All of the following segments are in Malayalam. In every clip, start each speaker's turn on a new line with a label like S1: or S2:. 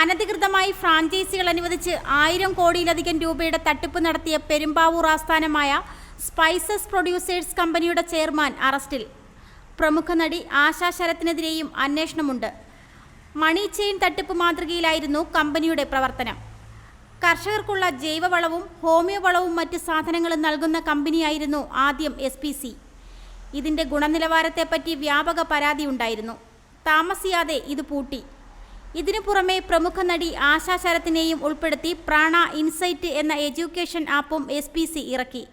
S1: അനധികൃതമായി ഫ്രാഞ്ചൈസികൾ അനുവദിച്ച് ആയിരം കോടിയിലധികം രൂപയുടെ തട്ടിപ്പ് നടത്തിയ പെരുമ്പാവൂർ ആസ്ഥാനമായ സ്പൈസസ് പ്രൊഡ്യൂസേഴ്സ് കമ്പനിയുടെ ചെയർമാൻ അറസ്റ്റിൽ. പ്രമുഖ നടി ആശാ ശരത്തിനെതിരെയും അന്വേഷണമുണ്ട്. മണി ചെയിൻ തട്ടിപ്പ് മാതൃകയിലായിരുന്നു കമ്പനിയുടെ പ്രവർത്തനം. കർഷകർക്കുള്ള ജൈവവളവും ഹോമിയോ വളവും മറ്റ് സാധനങ്ങളും നൽകുന്ന കമ്പനിയായിരുന്നു ആദ്യം എസ് പി സി ഇതിന്റെ ഗുണനിലവാരത്തെപ്പറ്റി വ്യാപക പരാതിയുണ്ടായിരുന്നു. താമസിയാതെ ഇത് പൂട്ടി. ഇതിനു പുറമെ പ്രമുഖ നടി ആശാ ശരത്തിനെയും ഉൾപ്പെടുത്തി പ്രാണ ഇൻസൈറ്റ് എന്ന എഡ്യൂക്കേഷൻ ആപ്പും എസ് പി സി ഇറക്കി.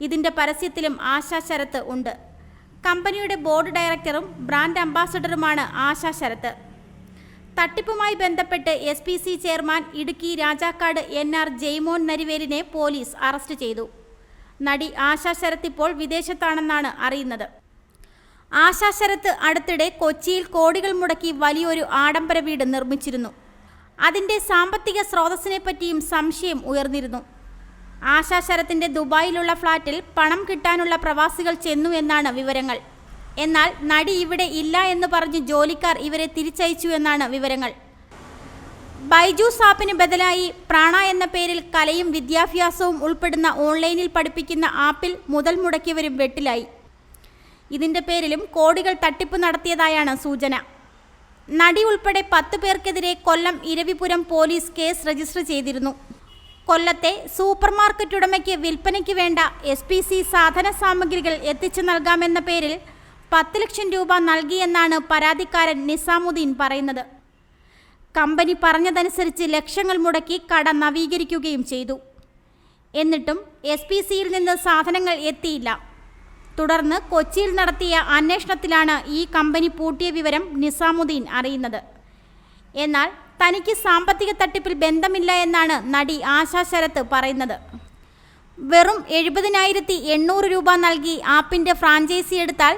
S1: ഇതിന്റെ പരസ്യത്തിലും ആശാ ശരത്ത് ഉണ്ട്. കമ്പനിയുടെ ബോർഡ് ഡയറക്ടറും ബ്രാൻഡ് അംബാസഡറുമാണ് ആശാ ശരത്ത്. തട്ടിപ്പുമായി ബന്ധപ്പെട്ട് S P C chairman Idukki Rajakkad N R Jaimon നരിവേലിനെ police arrest ചെയ്തു. നടി ആശാ ശരത്ത് ഇപ്പോൾ വിദേശത്താണെന്നാണ് അറിയുന്നത്. ആശാ ശരത്ത് അടുത്തിടെ കൊച്ചിയിൽ കോടികൾ മുടക്കി വലിയൊരു ആഡംബര വീട് നിർമ്മിച്ചിരുന്നു. അതിന്റെ സാമ്പത്തിക സ്രോതസ്സിനെ പറ്റിയും സംശയം ഉയർന്നിരുന്നു. ആശാ ശരത്തിന്റെ ദുബായിലുള്ള ഫ്ളാറ്റിൽ പണം കിട്ടാനുള്ള പ്രവാസികൾ ചെന്നു എന്നാണ് വിവരങ്ങൾ. എന്നാൽ നടി ഇവിടെ ഇല്ല എന്ന് പറഞ്ഞ് ജോലിക്കാർ ഇവരെ തിരിച്ചയച്ചു എന്നാണ് വിവരങ്ങൾ. ബൈജു സാപ്പിന് ബദലായി പ്രാണ എന്ന പേരിൽ കലയും വിദ്യാഭ്യാസവും ഉൾപ്പെടുന്ന ഓൺലൈനിൽ പഠിപ്പിക്കുന്ന ആപ്പിൽ മുതൽ മുടക്കിയവരും വെട്ടിലായി. ഇതിന്റെ പേരിലും കോടികൾ തട്ടിപ്പ് നടത്തിയതായാണ് സൂചന. നടി ഉൾപ്പെടെ പത്ത് പേർക്കെതിരെ Kollam Iravipuram police case register ചെയ്തിരുന്നു. കൊല്ലത്തെ സൂപ്പർ മാർക്കറ്റ് ഉടമയ്ക്ക് വിൽപ്പനയ്ക്ക് വേണ്ട എസ് പി സി സാധന സാമഗ്രികൾ എത്തിച്ചു നൽകാമെന്ന പേരിൽ പത്ത് ലക്ഷം രൂപ നൽകിയെന്നാണ് പരാതിക്കാരൻ നിസാമുദ്ദീൻ പറയുന്നത്. കമ്പനി പറഞ്ഞതനുസരിച്ച് ലക്ഷങ്ങൾ മുടക്കി കട നവീകരിക്കുകയും ചെയ്തു. എന്നിട്ടും എസ് പി സിയിൽ നിന്ന് സാധനങ്ങൾ എത്തിയില്ല. തുടർന്ന് കൊച്ചിയിൽ നടത്തിയ അന്വേഷണത്തിലാണ് ഈ കമ്പനി പൂട്ടിയ വിവരം നിസാമുദ്ദീൻ അറിയുന്നത്. എന്നാൽ തനിക്ക് സാമ്പത്തിക തട്ടിപ്പിൽ ബന്ധമില്ല എന്നാണ് നടി ആശാ ശരത്ത് പറയുന്നത്. വെറും എഴുപതിനായിരത്തി എണ്ണൂറ് രൂപ നൽകി ആപ്പിന്റെ ഫ്രാഞ്ചൈസി എടുത്താൽ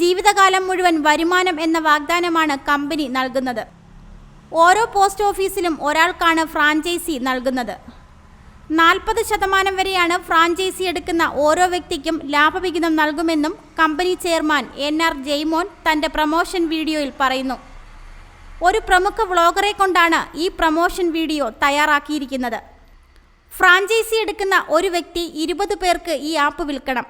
S1: ജീവിതകാലം മുഴുവൻ വരുമാനം എന്ന വാഗ്ദാനമാണ് കമ്പനി നൽകുന്നത്. ഓരോ പോസ്റ്റ് ഓഫീസിലും ഒരാൾക്കാണ് ഫ്രാഞ്ചൈസി നൽകുന്നത്. നാൽപ്പത് ശതമാനം വരെയാണ് ഫ്രാഞ്ചൈസി എടുക്കുന്ന ഓരോ വ്യക്തിക്കും ലാഭവിഹിതം നൽകുമെന്നും company chairman N R Jaimon തന്റെ പ്രമോഷൻ വീഡിയോയിൽ പറയുന്നു. ഒരു പ്രമുഖ വ്ളോഗറെ കൊണ്ടാണ് ഈ പ്രമോഷൻ വീഡിയോ തയ്യാറാക്കിയിരിക്കുന്നത്. ഫ്രാഞ്ചൈസി എടുക്കുന്ന ഒരു വ്യക്തി ഇരുപത് പേർക്ക് ഈ ആപ്പ് വിൽക്കണം.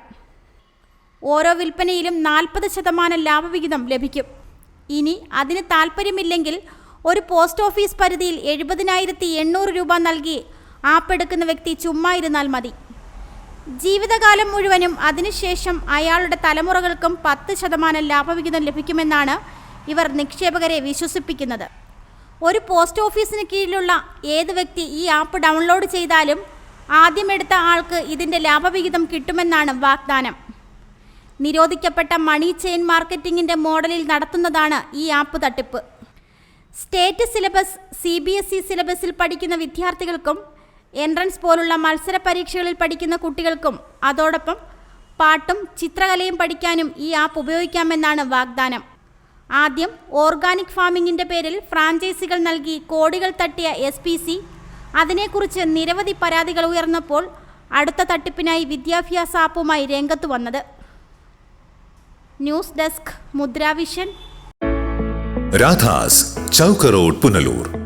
S1: ഓരോ വിൽപ്പനയിലും നാൽപ്പത് ശതമാനം ലാഭവിഹിതം ലഭിക്കും. ഇനി അതിന് താല്പര്യമില്ലെങ്കിൽ ഒരു പോസ്റ്റ് ഓഫീസ് പരിധിയിൽ എഴുപതിനായിരത്തി എണ്ണൂറ് രൂപ നൽകി ആപ്പ് എടുക്കുന്ന വ്യക്തി ചുമ്മാ ഇരുന്നാൽ മതി. ജീവിതകാലം മുഴുവനും അതിനുശേഷം അയാളുടെ തലമുറകൾക്കും പത്ത് ശതമാനം ലാഭവിഹിതം ലഭിക്കുമെന്നാണ് ഇവർ നിക്ഷേപകരെ വിശ്വസിപ്പിക്കുന്നത്. ഒരു പോസ്റ്റ് ഓഫീസിന് കീഴിലുള്ള ഏത് വ്യക്തി ഈ ആപ്പ് ഡൗൺലോഡ് ചെയ്താലും ആദ്യം എടുത്ത ആൾക്ക് ഇതിന്റെ ലാഭവിഹിതം കിട്ടുമെന്നാണ് വാഗ്ദാനം. നിരോധിക്കപ്പെട്ട മണി ചെയിൻ മാർക്കറ്റിംഗിന്റെ മോഡലിൽ നടത്തുന്നതാണ് ഈ ആപ്പ് തട്ടിപ്പ്. State syllabus C B S E സിലബസിൽ പഠിക്കുന്ന വിദ്യാർത്ഥികൾക്കും എൻട്രൻസ് പോലുള്ള മത്സര പരീക്ഷകളിൽ പഠിക്കുന്ന കുട്ടികൾക്കും അതോടൊപ്പം പാട്ടും ചിത്രകലയും പഠിക്കാനും ഈ ആപ്പ് ഉപയോഗിക്കാമെന്നാണ് വാഗ്ദാനം. ആദ്യം ഓർഗാനിക് ഫാമിങ്ങിന്റെ പേരിൽ ഫ്രാഞ്ചൈസികൾ നൽകി കോടികൾ തട്ടിയ എസ് പി സി അതിനെക്കുറിച്ച് നിരവധി പരാതികൾ ഉയർന്നപ്പോൾ അടുത്ത തട്ടിപ്പിനായി വിദ്യാഭ്യാസ ആപ്പുമായി രംഗത്ത് വന്നത്. News desk Mudravision.
S2: Radha's Chowk road Punalur.